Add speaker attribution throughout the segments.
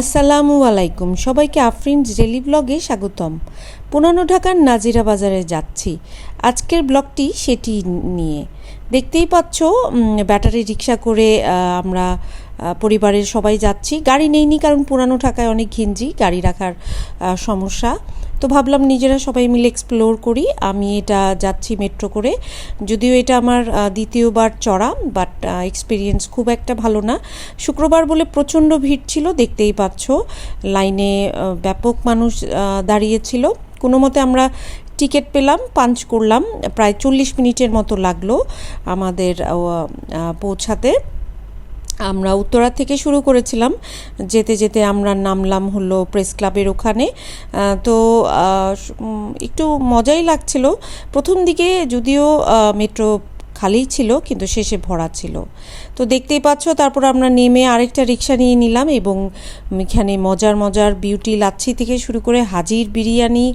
Speaker 1: আসসালামু আলাইকুম। সবাইকে আফরিন ডেলি ব্লগে স্বাগতম। পুরানো ঢাকার নাজিরা বাজারে যাচ্ছি। আজকের ব্লগটি সেটি নিয়ে। দেখতেই পাচ্ছ ব্যাটারি রিক্সা করে আমরা পরিবারের সবাই যাচ্ছি। গাড়ি নেইনি কারণ পুরানো ঢাকায় অনেক ঘিঞ্জি, গাড়ি রাখার সমস্যা। তো ভাবলাম নিজেরা সবাই মিলে এক্সপ্লোর করি। আমি এটা যাচ্ছি মেট্রো করে। যদিও এটা আমার দ্বিতীয়বার চড়া বাট এক্সপিরিয়েন্স খুব একটা ভালো না। শুক্রবার বলে প্রচণ্ড ভিড় ছিল, দেখতেই পাচ্ছ। লাইনে ব্যাপক মানুষ দাঁড়িয়েছিল। কোনো মতে আমরা টিকিট পেলাম পাঞ্চ করলাম। প্রায় চল্লিশ মিনিটের মতো লাগল আমাদের পৌঁছাতে। আমরা উত্তরা থেকে শুরু করেছিলাম। যেতে যেতে আমরা নামলাম হলো প্রেস ক্লাবের ওখানে। তো একটু মজাই লাগছিল। প্রথম দিকে যদিও মেট্রো খালি ছিল, কিন্তু শেষে ভরা ছিল। তো দেখতেই পাচ্ছ, তারপর আমরা নেমে আরেকটা রিক্সা নিয়ে নিলাম এবং এখানে মজার মজার বিউটি লাচ্ছি থেকে শুরু করে হাজির বিরিয়ানি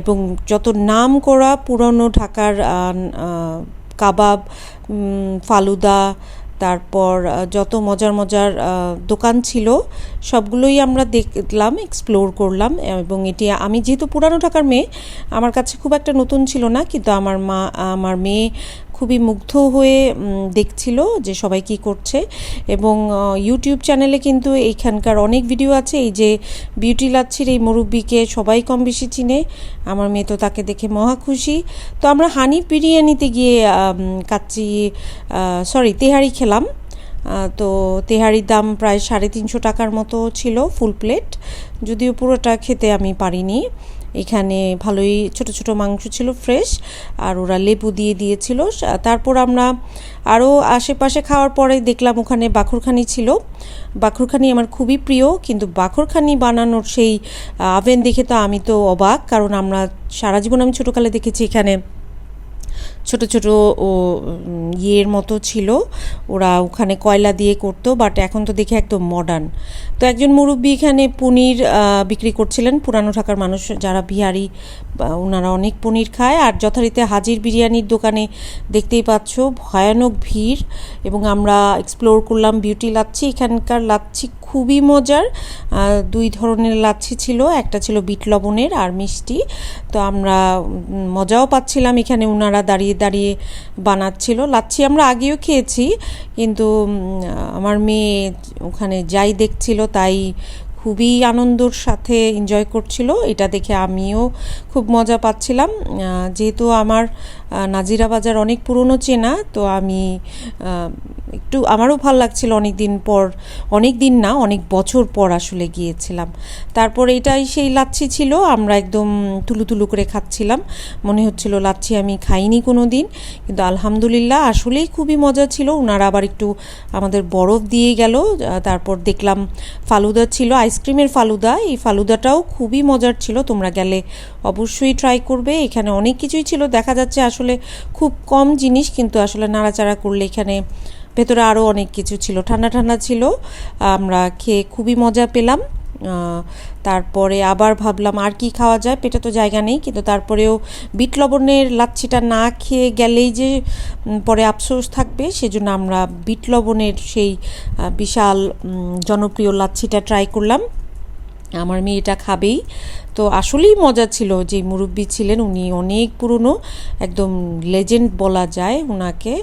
Speaker 1: এবং যত নাম করা পুরনো ঢাকার কাবাব ফালুদা তারপর যত মজার মজার দোকান ছিল, সবগুলোই আমরা দেখলাম এক্সপ্লোর করলাম, এবং এটি আমি যেহেতু পুরানো ঢাকার মেয়ে, আমার কাছে খুব একটা নতুন ছিল না, কিন্তু আমার মা, আমার মেয়ে খুবই মুগ্ধ হয়ে দেখছিল যে সবাই কি করছে। এবং ইউটিউব চ্যানেলে কিন্তু এইখানকার অনেক ভিডিও আছে। এই যে বিউটি লাচ্ছির এই মুরব্বিকে সবাই কম বেশি চিনে। আমার মেয়ে তো তাকে দেখে মহা খুশি। তো আমরা হানি বিরিয়ানিতে গিয়ে কাচ্চি সরি তেহারি খেলাম। তো তেহারির দাম প্রায় সাড়ে তিনশো টাকার মতো ছিল ফুল প্লেট যদিও পুরোটা খেতে আমি পারিনি। এখানে ভালোই ছোট ছোট মাংস ছিল ফ্রেশ আর ওরা লেবু দিয়ে দিয়েছিল। তারপর আমরা আরও আশেপাশে খাওয়ার পরে দেখলাম ওখানে বাখরখানি ছিল। বাখরখানি আমার খুবই প্রিয়, কিন্তু বাখরখানি বানানোর সেই আভেন দেখে তো আমি তো অবাক, কারণ আমরা সারা জীবন আমি ছোটোকালে দেখেছি এখানে ছোট ছোট ইয়ের মতো ছিল। ওরা ওখানে কয়লা দিয়ে করতো বাট এখন তো দেখে একদম মডার্ন তো একজন মুরব্বী এখানে পনির বিক্রি করছিলেন। পুরানো ঢাকার মানুষ যারা বিহারি ওনারা অনেক পনির খায়। আর যথারীতি হাজির বিরিয়ানির দোকানে দেখতেই পাচ্ছ, ভয়ানক ভিড়। এবং আমরা এক্সপ্লোর করলাম বিউটি লাচ্ছি। এখানকার লাচ্ছি খুবই মজার। দুই ধরনের লাচ্ছি ছিল। একটা ছিল বিট লবণের আর মিষ্টি। তো আমরা মজাও পাচ্ছিলাম। এখানে ওনারা দাঁড়িয়ে দাঁড়িয়ে বানাচ্ছিল। লাচ্ছি আমরা আগেও খেয়েছি, কিন্তু আমার মেয়ে ওখানে যাই দেখছিল, তাই খুবই আনন্দর সাথে এনজয় করছিল। এটা দেখে আমিও খুব মজা পাচ্ছিলাম। যেহেতু আমার নাজিরা বাজার অনেক পুরনো চেনা, তো আমি একটু আমারও ভালো লাগছিল অনেক দিন পর অনেক দিন না, অনেক বছর পর আসলে গিয়েছিলাম। তারপর এটাই সেই লাচ্ছি ছিল, আমরা একদম তুলু তুলু করে খাচ্ছিলাম। মনে হচ্ছিল লাচ্ছি আমি খাইনি কোনো দিন কিন্তু আলহামদুলিল্লাহ আসলেই খুবই মজা ছিল। ওনারা আবার একটু আমাদের বরফ দিয়ে গেল তারপর দেখলাম ফালুদা ছিল, আইসক্রিমের ফালুদা। এই ফালুদাটাও খুবই মজার ছিল, তোমরা গেলে অবশ্যই ট্রাই করবে। এখানে অনেক কিছুই ছিল, দেখা যাচ্ছে আসলে খুব কম জিনিস কিন্তু আসলে নাড়াচাড়া করলে এখানে ভেতরে আরও অনেক কিছু ছিল। ঠান্ডা ঠান্ডা ছিল, আমরা খেয়ে খুবই মজা পেলাম। তারপরে আবার ভাবলাম আর কি খাওয়া যায়, পেটে তো জায়গা নেই, কিন্তু তারপরেও বিট লবণের লাচ্ছিটা না খেয়ে গেলেই যে পরে আফসোস থাকবে, সেজন্য আমরা বিট লবণের সেই বিশাল জনপ্রিয় লাচ্ছিটা ট্রাই করলাম। আমার মেয়ে এটা খাবেই। তো আসলেই মজা ছিল যে মুরব্বী ছিলেন, উনি অনেক পুরনো, একদম লেজেন্ড বলা যায় ওনাকে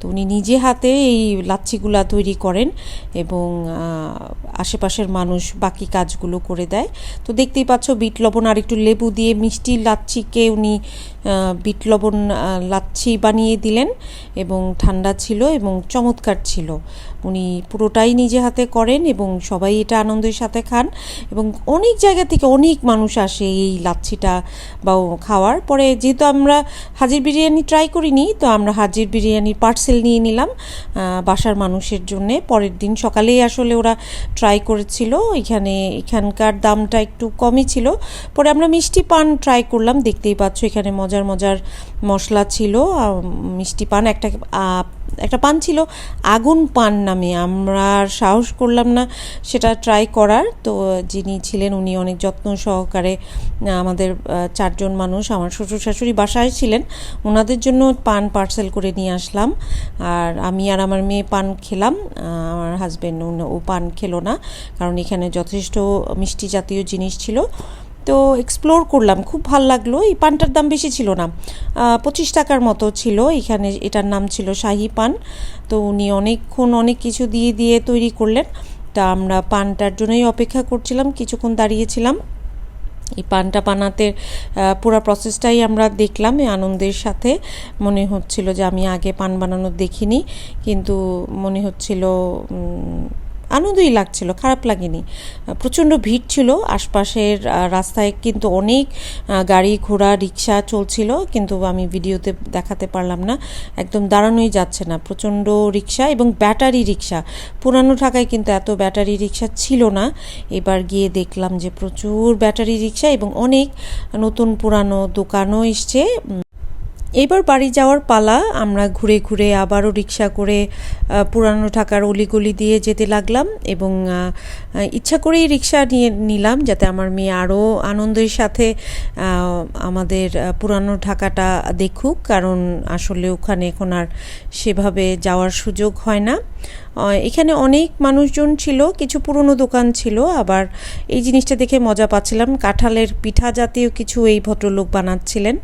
Speaker 1: তো উনি নিজে হাতে এই লাচ্ছিগুলা তৈরি করেন এবং আশেপাশের মানুষ বাকি কাজগুলো করে দেয়। তো দেখতেই পাচ্ছ বিট লবণ আর একটু লেবু দিয়ে মিষ্টি লাচ্ছিকে উনি বিট লবণ লাচ্ছি বানিয়ে দিলেন এবং ঠান্ডা ছিল এবং চমৎকার ছিল। উনি পুরোটাই নিজে হাতে করেন এবং সবাই এটা আনন্দের সাথে খান এবং অনেক জায়গা থেকে অনেক মানুষ আসে এই লাচ্ছিটা বা খাওয়ার। পরে যেহেতু আমরা হাজির বিরিয়ানি ট্রাই করিনি, তো আমরা হাজির বিরিয়ানির পার্সেল নিয়ে নিলাম বাসার মানুষের জন্যে। পরের দিন সকালেই আসলে ওরা ট্রাই করেছিল, এখানে এখানকার দামটা একটু কমই ছিল। পরে আমরা মিষ্টি পান ট্রাই করলাম, দেখতেই পাচ্ছ এখানে মজার মজার মশলা ছিল। মিষ্টি পান একটা একটা পান ছিল, আগুন পান নামে। আমরা সাহস করলাম না সেটা ট্রাই করার। তো যিনি ছিলেন উনি অনেক যত্ন সহকারে আমাদের চারজন মানুষ, আমার শ্বশুর শাশুড়ি বাসায় ছিলেন ওনাদের জন্য পান পার্সেল করে নিয়ে আসলাম। আর আমি আর আমার মেয়ে পান খেলাম। আমার হাজব্যান্ড ও পান খেলো না, কারণ এখানে যথেষ্ট মিষ্টি জাতীয় জিনিস ছিল। তো এক্সপ্লোর করলাম, খুব ভালো লাগল। এই পানটার দাম বেশি ছিল না। পঁচিশ টাকার মতো ছিল। এখানে এটার নাম ছিল শাহি পান। তো উনি অনেকক্ষণ অনেক কিছু দিয়ে দিয়ে তৈরি করলেন। তা আমরা পানটার জন্যই অপেক্ষা করছিলাম, কিছুক্ষণ দাঁড়িয়েছিলাম। এই পানটা বানাতে পুরো প্রসেসটাই আমরা দেখলাম আনন্দের সাথে। মনে হচ্ছিল যে আমি আগে পান বানানো দেখিনি, কিন্তু মনে হচ্ছিল আনন্দই লাগছিল, খারাপ লাগেনি। প্রচণ্ড ভিড় ছিল, আশপাশের রাস্তায় কিন্তু অনেক গাড়ি, ঘোড়া, রিক্সা চলছিল, কিন্তু আমি ভিডিওতে দেখাতে পারলাম না। একদম দাঁড়ানোই যাচ্ছে না। প্রচণ্ড রিক্সা এবং ব্যাটারি রিক্সা। পুরানো ঢাকায় কিন্তু এত ব্যাটারি রিক্সা ছিল না। এবার গিয়ে দেখলাম যে প্রচুর ব্যাটারি রিক্সা এবং অনেক নতুন পুরানো দোকানও এসছে। এবার বাড়ি যাওয়ার পালা, আমরা ঘুরে ঘুরে আবারও রিক্সা করে পুরানো ঢাকার অলিগলি দিয়ে যেতে লাগলাম এবং ইচ্ছা করেই রিক্সা নিয়ে নিলাম যাতে আমার মেয়ে আরও আনন্দের সাথে আমাদের পুরানো ঢাকাটা দেখুক, কারণ আসলে ওখানে এখন আর সেভাবে যাওয়ার সুযোগ হয় না। এখানে অনেক মানুষজন ছিল, কিছু পুরনো দোকান ছিল, আবার এই জিনিসটা দেখে মজা পাচ্ছিলাম। কাঁঠালের পিঠা জাতীয় কিছু এই ভদ্রলোক বানাচ্ছিলেন।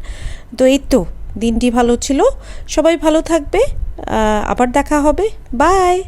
Speaker 1: তো এই তো দিনটি ভালো ছিল। সবাই ভালো থাকবে। আবার দেখা হবে। বাই!